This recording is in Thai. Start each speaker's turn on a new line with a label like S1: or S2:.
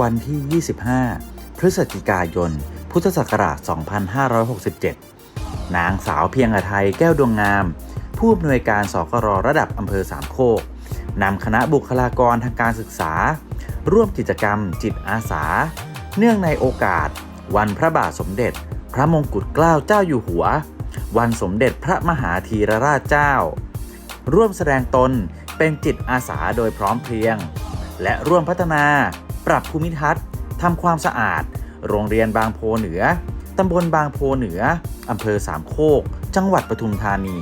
S1: วันที่ 25 พฤศจิกายน พุทธศักราช 2567 นางสาวเพียงอไทยแก้วดวงงาม ผู้อำนวยการสกรระดับอำเภอสามโคกนำคณะบุคลากรทางการศึกษา ร่วมกิจกรรมจิตอาสา เนื่องในโอกาส วันพระบาทสมเด็จ พระมงกุฎเกล้าเจ้าอยู่หัว วันสมเด็จพระมหาธีรราชเจ้า ร่วมแสดงตนเป็นจิตอาสาโดยพร้อมเพรียง และร่วมพัฒนา ปรับภูมิทัศน์ทำความสะอาด โรงเรียนบางโพเหนือตำบลบางโพเหนืออำเภอสามโคก จังหวัดปทุมธานี